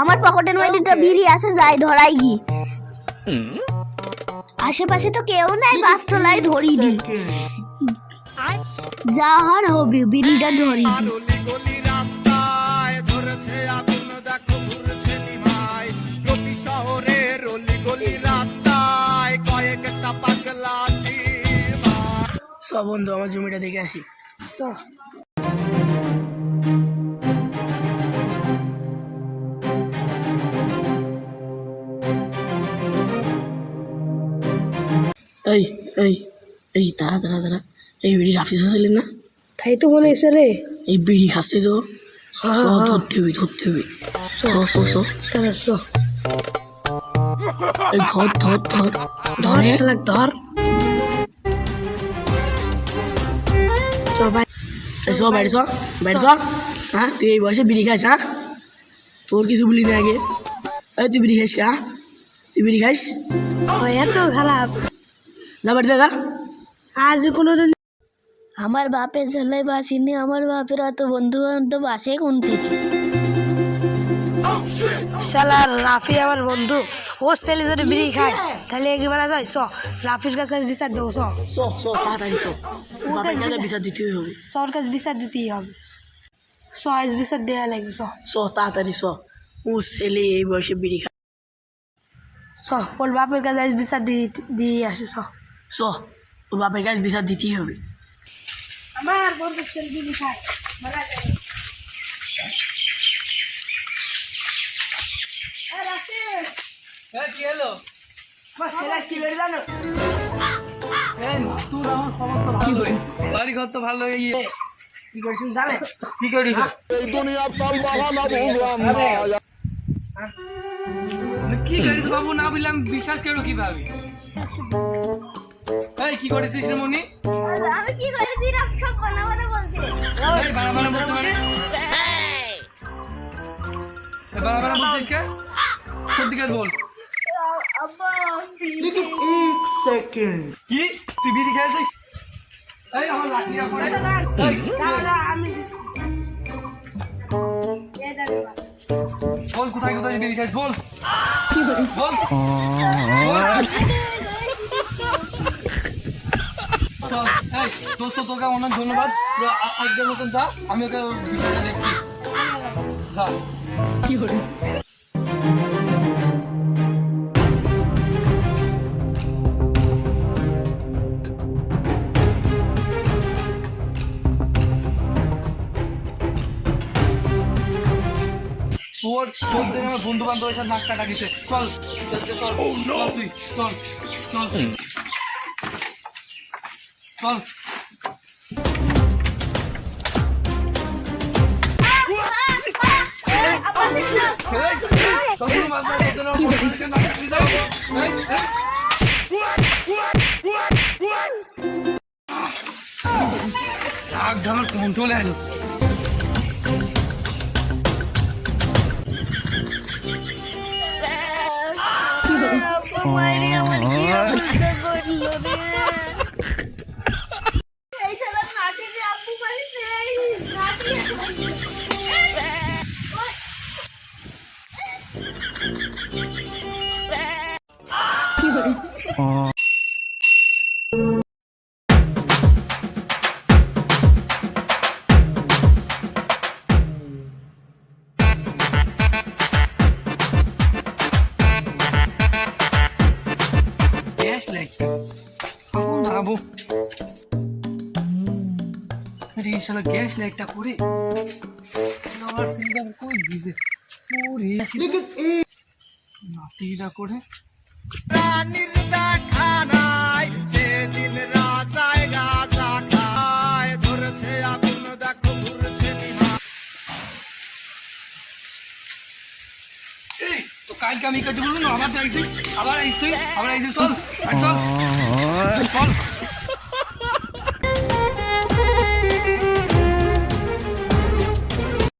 আমার পকেটের মধ্যে তো বিড়ি আছে যাই ধরাই গি আশেপাশে তো কেউ নাই বাসতলায় ধরি দি। যা হার হবে বিড়িটা ধরি দি। গলি গলি রাস্তায় ধরেছে আগুন দেখো ঘুরছে নিভাই প্রতি শহরে রলি গলি রাস্তায় কয়েকটা পাগলা সব বন্ধু আমার জমিটা দেখে আসি। চ এই এই এই তারা তারা তারা এই বিড়ি রাখছিস আসলে না? তাই তো মনে হয়েছে রে। এই বিড়ি খাচ্ছে তো ধরতে হবে ধরতে হবে। এই ধর ধর ধর। ধর ধরে। ধর। চ ভাই এই চ বাইরে চ বাইরে চ। হ্যাঁ তুই এই বয়সে বিড়ি খাস হ্যাঁ তোর কিছু বলি না আগে। এই তুই বিড়ি খাইস কি, হ্যাঁ তুই বিড়ি খাইস? ও এত খারাপ। যা বাড়িতে যা আজ কোনোদিন আমার বাপের ছেলে বাসিনি আমার বাপের অত বন্ধু বান্ধব আসে কোন থেকে? শালা রাফি আমার বন্ধু। ও ছেলে যদি বিড়ি খায় তাহলে এগিয়ে বেলা যায়। চ রাফির কাছে বিচার দেবো তাড়াতাড়ি বাপের কাছে বিচার। দিতেই হবে। চর কাছে বিচার দিতেই হবে। চ আজ বিচার দেওয়া লাগবে চ। চ তাড়াতাড়ি চ। ও ছেলে এই বয়সে বিড়ি খায়। চ ওর বাপের কাছে আজ বিচার দিয়ে দিয়ে আসে চ। চ ওর বাপের কাছে বিচার দিতেই হবে। আমার বন্ধু ছেলে বিড়ি খায় কি হলো? বাড়ি ঘর তো ভালো ইয়ে কি করছেন জানে? কি করিস? কি করিস বাবু না বললাম বিশ্বাস করো কীভাবে? এই কি করেছিস রে মনি আমি কি করে তুই সব বানা বানা বলতে এই বাড়া বাড়া বলছে মানে? এই বাড়া বাড়া বলছিস কে? সত্যিকার বল। আব্বা কি? তুই বিড়ি খেয়েছিস? এই আমার লাঠিটা পড়ে। এই, বল কোথায় কোথায় বিড়ি খাইস বল। বল। দোস্ত তোকে অনেক ধন্যবাদ। আজকের মতন যা আমি ওকে বিষয়টা দেখছি। যা। জন্য আমার বন্ধু বান্ধবের সাথে নাক কাটা গেছে। চল চল চল, চল চল চল এই, তখন মাঝে মাঝে তোর আমার বন্ধুদেরকে নাক কাটতে যাও। এই, এই। রাগ আমার কন্ট্রোলে মারি আমার কি অবস্থা করল ধরাবো আরে শালা গ্যাস লাইটটা করে আমার সিলিন্ডার কই দিছে ওরে নাতিটা করে তো কালকে আমি কাটে বলব না আবার আইসি আবার আইস আবার আইসি চল চল। চল।